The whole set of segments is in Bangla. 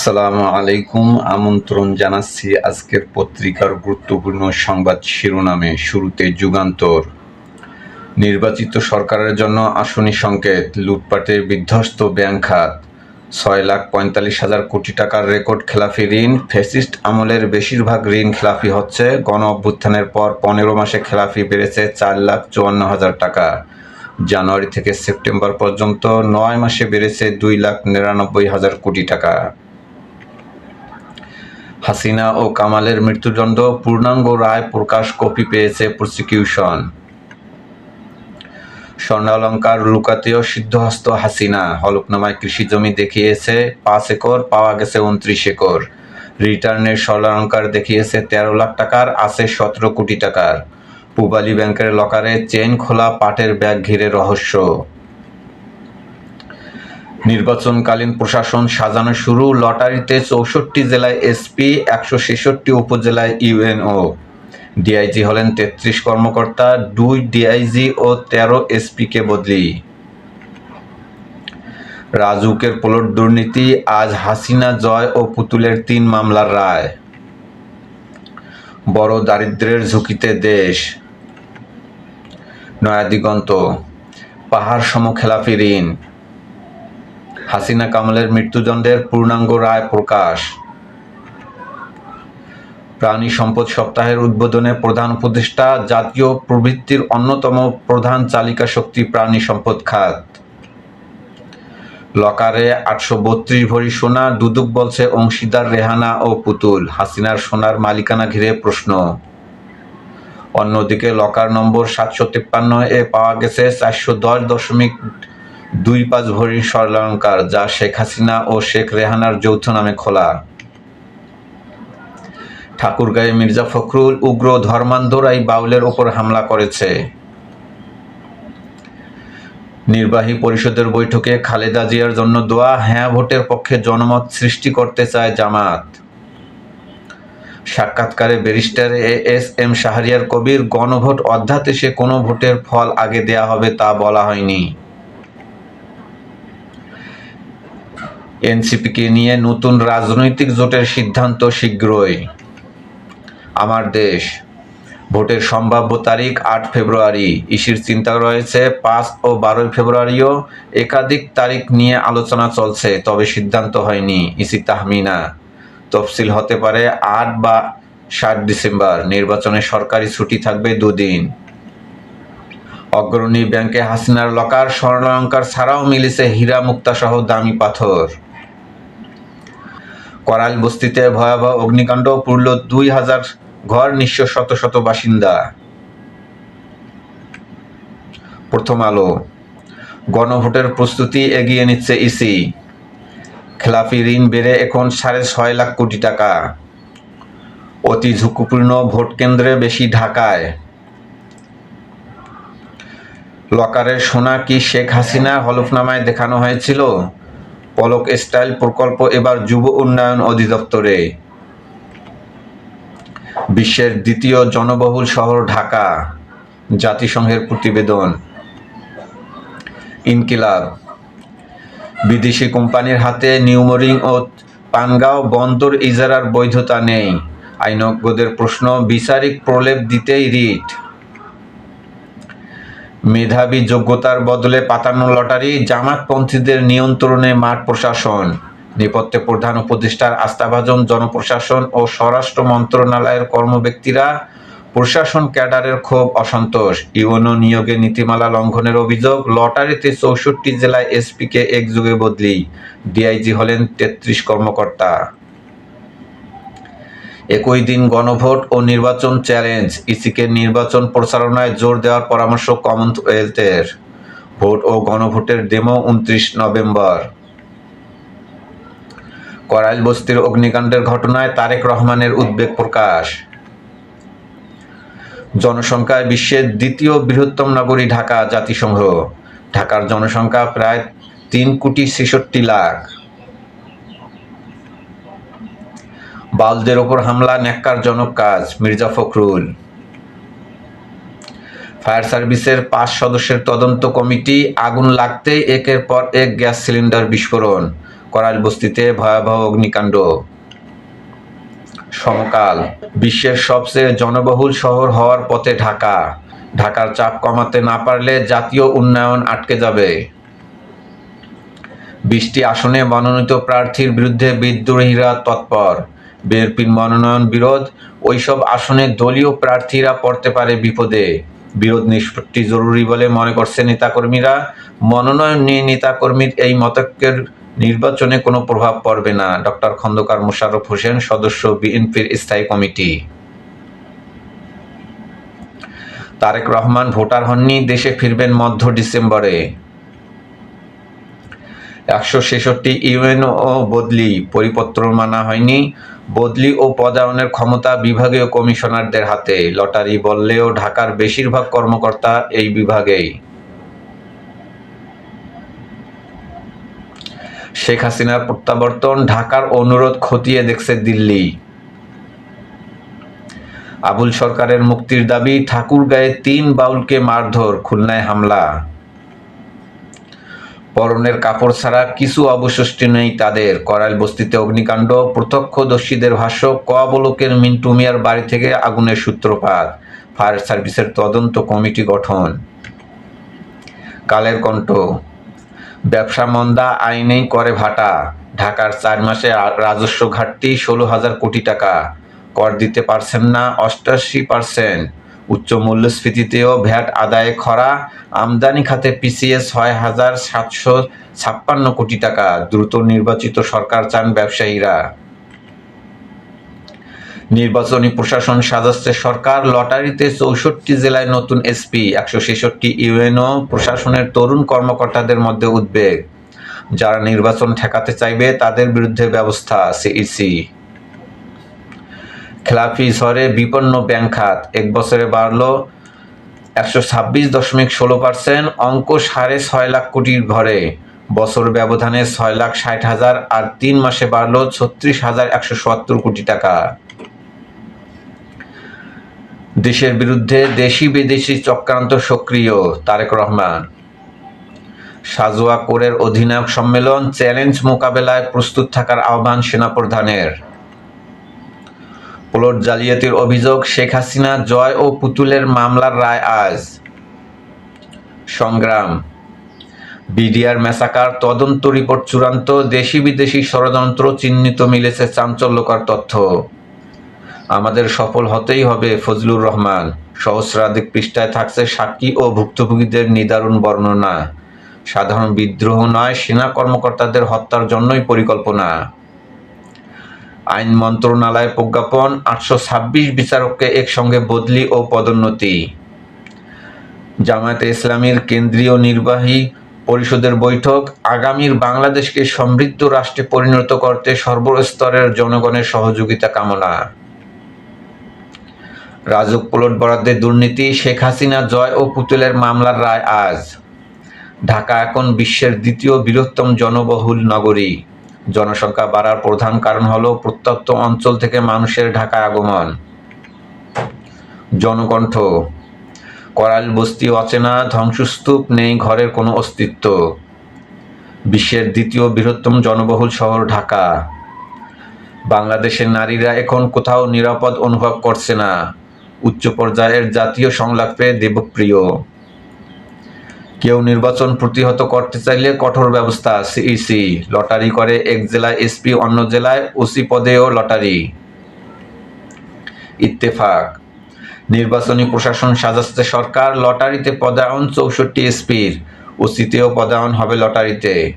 আসসালামু আলাইকুম। আমন্ত্রণ জানাচ্ছি আজকের পত্রিকার গুরুত্বপূর্ণ সংবাদ শিরোনামে শুরুতে যুগান্তর। নির্বাচিত সরকারের জন্য আসনি সংকেত, লুটপাটে বিধ্বস্ত ব্যাংক খাত। ছয় লাখ পঁয়তাল্লিশ হাজার কোটি টাকার রেকর্ড খেলাফি ঋণ ফেসিস্ট আমলের বেশিরভাগ ঋণ খেলাফি হচ্ছে। গণ অভ্যুত্থানের পর পনেরো মাসে খেলাফি বেড়েছে চার লাখ চুয়ান্ন হাজার টাকা। জানুয়ারি থেকে সেপ্টেম্বর পর্যন্ত নয় মাসে বেড়েছে দুই লাখ নিরানব্বই হাজার কোটি টাকা। হাসিনা ও কামালের মৃত্যুদণ্ড পূর্ণাঙ্গ রায় প্রকাশ কপি পেয়েছে প্রসিকিউশন। স্বর্ণালঙ্কার লুকাতেও সিদ্ধহস্ত হাসিনা হলফনামায় কৃষি জমি দেখিয়েছে, পাঁচ একর, পাওয়া গেছে উনত্রিশ একর। রিটার্নের স্বর্ণালঙ্কার দেখিয়েছে তেরো লাখ টাকার, আছে সতেরো কোটি টাকার। পূবালী ব্যাংকের লকারে চেন খোলা, পাটের ব্যাগ ঘিরে রহস্য। নির্বাচনকালীন প্রশাসন সাজানো শুরু লটারিতে চৌষট্টি জেলায় এসপি, একশো ছেষট্টি উপজেলায় ইউএনও। ডিআইজি হলেন তেত্রিশ কর্মকর্তা, দুই ডিআইজি ও তেরো এসপিকে বদলি। রাজুকের প্লট দুর্নীতি, আজ হাসিনা জয় ও পুতুলের তিন মামলার রায়। বড় দারিদ্র্যের ঝুঁকিতে দেশ। নয়াদিগন্ত, পাহাড় সম খেলাফি ঋণ। হাসিনা কামালের মৃত্যুদণ্ডের পূর্ণাঙ্গ রায় প্রকাশ। প্রাণী সম্পদ সপ্তাহের উদ্বোধনে প্রধান উপদেষ্টা জাতীয় প্রবৃত্তির অন্যতম প্রধান চালিকা শক্তি প্রাণী সম্পদ খাত। লকারে আটশো বত্রিশ ভরি সোনা, দুদুক বলছে অংশীদার রেহানা ও পুতুল, হাসিনার সোনার মালিকানা ঘিরে প্রশ্ন। অন্যদিকে লকার নম্বর সাতশো তিপ্পান্ন এ পাওয়া গেছে চারশো দশ দশমিক দুই পাঁচ ভরির স্বর্ণালঙ্কার যা শেখ হাসিনা ও শেখ রেহানার যৌথ নামে খোলা। ঠাকুরগাঁয়ে মির্জা ফখরুল উগ্র ধর্মান্ধরাই বাউলের ওপর হামলা করেছে। নির্বাহী পরিষদের বৈঠকে খালেদা জিয়ার জন্য দোয়া হ্যাঁ ভোটের পক্ষে জনমত সৃষ্টি করতে চায় জামাত। সাক্ষাৎকারে barrister A S M Shahriar Kabir গণভোট অধ্যাদেশে কোনো ভোটের ফল আগে দেয়া হবে তা বলা হয়নি। এনসিপিকে নিয়ে নতুন রাজনৈতিক জোটের সিদ্ধান্ত শীঘ্রই। আমার দেশ, ভোটের সম্ভাব্য তারিখ আট ফেব্রুয়ারি। ইসির চিন্তা রয়েছে, পাঁচ ও বারোই ফেব্রুয়ারিও একাধিক তারিখ নিয়ে আলোচনা চলছে, তবে সিদ্ধান্ত হয়নি, ইসি তাহমিনা। তফসিল হতে পারে আট বা সাত ডিসেম্বর, নির্বাচনে সরকারি ছুটি থাকবে দুদিন। অগ্রণী ব্যাংকে হাসিনার লকার, স্বর্ণালঙ্কার ছাড়াও মিলেছে হীরা মুক্তা সহ দামি পাথর। করাইল বস্তিতে ভয়াবহ অগ্নিকাণ্ড পুরল দুই হাজার ঘর নিঃস্ব শত শত বাসিন্দা। প্রথম আলো। গণভোটের প্রস্তুতি এগিয়ে নিচ্ছে ইসি। খেলাফি ঋণ বেড়ে এখন সাড়ে ছয় লাখ কোটি টাকা। অতি ঝুঁকিপূর্ণ ভোট কেন্দ্রে বেশি ঢাকায়। লকারের সোনা কি শেখ হাসিনা হলফনামায় দেখানো হয়েছিল? পলক স্টাইল প্রকল্প এবার যুব উন্নয়ন অধিদপ্তরে। বিশ্বের দ্বিতীয় জনবহুল শহর ঢাকা, জাতিসংঘের প্রতিবেদন। ইনকিলাব। বিদেশি কোম্পানির হাতে নিউমোরিং ও পানগাঁও বন্দর ইজারার বৈধতা নেই। আইনজ্ঞদের প্রশ্ন, বিচারিক প্রলেপ দিতেই রিট। মেধাবী যোগ্যতার বদলে পাতানো লটারি জামাতপন্থীদের নিয়ন্ত্রণে মাঠ প্রশাসন। নেপথ্যে প্রধান উপদেষ্টার আস্থাভাজন জনপ্রশাসন ও স্বরাষ্ট্র মন্ত্রণালয়ের কর্মব্যক্তিরা প্রশাসন ক্যাডারের ক্ষোভ অসন্তোষ। ইউনো নিয়োগে নীতিমালা লঙ্ঘনের অভিযোগ, লটারিতে চৌষট্টি জেলায় এসপিকে একযুগে বদলি। ডিআইজি হলেন তেত্রিশ কর্মকর্তা। একই দিন গণভোট ও নির্বাচন চ্যালেঞ্জ। ইসিকে নির্বাচন প্রচারণায় জোর দেওয়ার পরামর্শ কমনওয়েলথের। ভোট ও গণভোটের ডেমো উনত্রিশ নভেম্বর। করাইল বস্তির অগ্নিকাণ্ডের ঘটনায় তারেক রহমানের উদ্বেগ প্রকাশ। জনসংখ্যায় বিশ্বের দ্বিতীয় বৃহত্তম নগরী ঢাকা জাতিসংঘ। ঢাকার জনসংখ্যা প্রায় তিন কোটি ছেষট্টি লাখ। বালদের ওপর হামলা, ন্যাক্কারজনক কাজ, মির্জা ফখরুল। ফায়ার সার্ভিসের পাঁচ সদস্যের তদন্ত কমিটি আগুন লাগতেই একের পর এক গ্যাস সিলিন্ডার বিস্ফোরণ, করাল বস্তিতে ভয়াবহ অগ্নিকাণ্ড। সমকাল, বিশ্বের সবচেয়ে জনবহুল শহর হওয়ার পথে ঢাকা। ঢাকার চাপ কমাতে না পারলে জাতীয় উন্নয়ন আটকে যাবে। বিশটি আসনে মনোনীত প্রার্থীর বিরুদ্ধে বিদ্রোহীরা তৎপর। বিএনপির মনোনয়ন, বিরোধ, ওইসব আসনে দলীয় প্রার্থীরা পড়তে পারে বিপদে। বিরোধ নিষ্পত্তি জরুরি বলে মনে করছে নেতাকর্মীরা। মনোনয়ন নিয়ে নেতাকর্মীর এই মতক্যের নির্বাচনে কোনো প্রভাব পড়বে না। ডক্টর খন্দকার মোশাররফ হোসেন, সদস্য বিএনপির স্থায়ী কমিটি। তারেক রহমান ভোটার হননি, দেশে ফিরবেন মধ্য ডিসেম্বরে। একশো ছেষট্টি ইউএনও বদলি, পরিপত্র মানা হয়নি। বদলি ও পদায়নের ক্ষমতা বিভাগীয় কমিশনারদের হাতে। লটারি বললেও ঢাকার বেশিরভাগ কর্মকর্তা এই বিভাগেই। শেখ হাসিনার প্রত্যাবর্তন ঢাকার অনুরোধ খতিয়ে দেখছে দিল্লি। আবুল সরকারের মুক্তির দাবি, ঠাকুরগাঁয়ে তিন বাউলকে মারধর, খুলনায় হামলা। পরনের কাপড় ছাড়া কিছু অবশিষ্ট নেই তাদের। করাইল বস্তিতে অগ্নিকাণ্ড, প্রত্যক্ষদর্শীদের ভাষ্য, কোয়াবলকের মিন্টু মিয়ার বাড়ি থেকে আগুনের সূত্রপাত, ফায়ার সার্ভিসের তদন্ত কমিটি গঠন। কালের কণ্ঠ, ব্যবসা মন্দা আইনেই করে ভাটা, ঢাকার চার মাসে রাজস্ব ঘাটতি ষোলো হাজার কোটি টাকা, কর দিতে পারছেন না অষ্টাশি পার্সেন্ট। উচ্চ মূল্যস্ফীতিতেও ভ্যাট আদায়ে খরা আমদানি খাতে পিছিয়ে ছয় হাজার সাতশো ছাপ্পান্ন কোটি টাকা, দ্রুত নির্বাচিত সরকার চান ব্যবসায়ীরা। নির্বাচনী প্রশাসন সাজাচ্ছে সরকার লটারিতে চৌষট্টি জেলায় নতুন এসপি, একশো ছেষট্টি ইউএনও প্রশাসনের তরুণ কর্মকর্তাদের মধ্যে উদ্বেগ। যারা নির্বাচন ঠেকাতে চাইবে তাদের বিরুদ্ধে ব্যবস্থা, সিইসি। খেলাফি ঝড়ে বিপন্ন ব্যাংক খাত। এক বছরে বাড়ল একশো ছাব্বিশ দশমিক ষোলো পার্সেন্ট অঙ্ক সাড়ে ছয় লাখ কোটির ঘরে। বছর ব্যবধানে ছয় লাখ ষাট হাজার আর তিন মাসে বাড়ল ছত্রিশ হাজার একশো সত্তর কোটি টাকা। দেশের বিরুদ্ধে দেশি বিদেশি চক্রান্ত সক্রিয়, তারেক রহমান। সাজোয়া কোরের অধিনায়ক সম্মেলন চ্যালেঞ্জ মোকাবেলায় প্রস্তুত থাকার আহ্বান সেনাপ্রধানের। প্লট জালিয়াতির অভিযোগ শেখ হাসিনা জয় ও পুতুলের মামলার রায় আজ। সংগ্রাম। বিডিআর মেসাকার তদন্ত রিপোর্ট চূড়ান্ত দেশি বিদেশি ষড়যন্ত্র চিহ্নিত মিলেছে চাঞ্চল্যকর তথ্য। আমাদের সফল হতেই হবে ফজলুর রহমান। সহস্রাধিক পৃষ্ঠায় থাকছে সাক্ষী ও ভুক্তভোগীদের নিদারুণ বর্ণনা। সাধারণ বিদ্রোহ নয়, সেনা কর্মকর্তাদের হত্যার জন্যই পরিকল্পনা। আইন মন্ত্রণালয়ের প্রজ্ঞাপন, আটশো ছাব্বিশ বিচারককে একসঙ্গে বদলি ও পদোন্নতি। জামায়াতে ইসলামীর কেন্দ্রীয় নির্বাহী পরিষদের বৈঠক, আগামীর বাংলাদেশকে সমৃদ্ধ রাষ্ট্রে পরিণত করতে সর্বস্তরের জনগণের সহযোগিতা কামনা। রাজুক প্লট বরাদ্দের দুর্নীতি, শেখ হাসিনা জয় ও পুতুলের মামলার রায় আজ। ঢাকা এখন বিশ্বের দ্বিতীয় বৃহত্তম জনবহুল নগরী। জনসংখ্যা বাড়ার প্রধান কারণ হল প্রত্যন্ত অঞ্চল থেকে মানুষের ঢাকায় আগমন। জনকণ্ঠ, করাল বস্তি অচেনা, ধ্বংসস্তূপ নেই ঘরের কোনো অস্তিত্ব। বিশ্বের দ্বিতীয় বৃহত্তম জনবহুল শহর ঢাকা। বাংলাদেশের নারীরা এখন কোথাও নিরাপদ অনুভব করছে না। উচ্চ পর্যায়ের জাতীয় সংলাপে দেবপ্রিয়। কেউ নির্বাচন প্রতিহত করতে চাইলে কঠোর ব্যবস্থা সিইসি লটারি করে এক জেলায় এসপি অন্য জেলায় ওসি পদেও লটারি। ইত্তেফাক। নির্বাচনী প্রশাসন সাজাচ্ছে সরকার লটারিতে পদায়ন চৌষট্টি এসপির ওসিতেও পদায়ন হবে লটারিতে।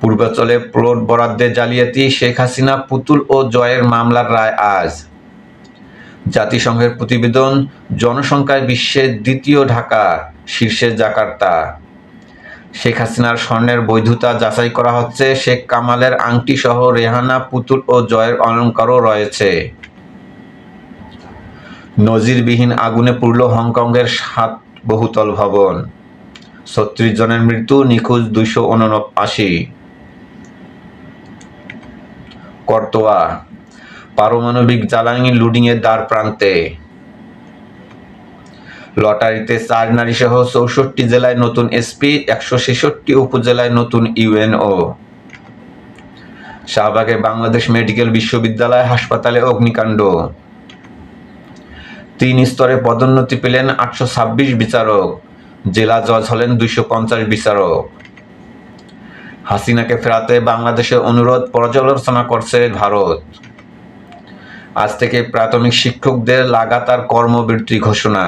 পূর্বাচলে প্লট বরাদ্দে জালিয়াতি, শেখ হাসিনা পুতুল ও জয়ের মামলার রায় আজ। জাতিসংঘের প্রতিবেদন, জনসংখ্যায় বিশ্বের দ্বিতীয় ঢাকা। শীর্ষে জাকার্তা। শেখ হাসিনার স্বর্ণের বৈধতা যাচাই করা হচ্ছে। শেখ কামালের আংটি সহ রেহানা, পুতুল ও জয়ের অলঙ্কারও রয়েছে। নজিরবিহীন আগুনে পুড়ল হংকংয়ের সাত বহুতল ভবন। ছত্রিশ জনের মৃত্যু, নিখোঁজ দুইশো উনআশি করতোয়া, পারমাণবিক জ্বালানি লুডিংয়ের দ্বার প্রান্তে। লটারিতে চার নারী সহ চৌষট্টি জেলায় নতুন এসপি, একশো ছেষট্টি উপজেলায় নতুন ইউএনও শাহবাগে বাংলাদেশ মেডিকেল বিশ্ববিদ্যালয় হাসপাতালে অগ্নিকাণ্ড। তিন স্তরে পদোন্নতি পেলেন আটশো ছাব্বিশ বিচারক, জেলা জজ হলেন দুইশো পঞ্চাশ বিচারক। হাসিনাকে ফেরাতে বাংলাদেশের অনুরোধ পর্যালোচনা করছে ভারত। আজ থেকে প্রাথমিক শিক্ষকদের লাগাতার কর্মবিরতি ঘোষণা।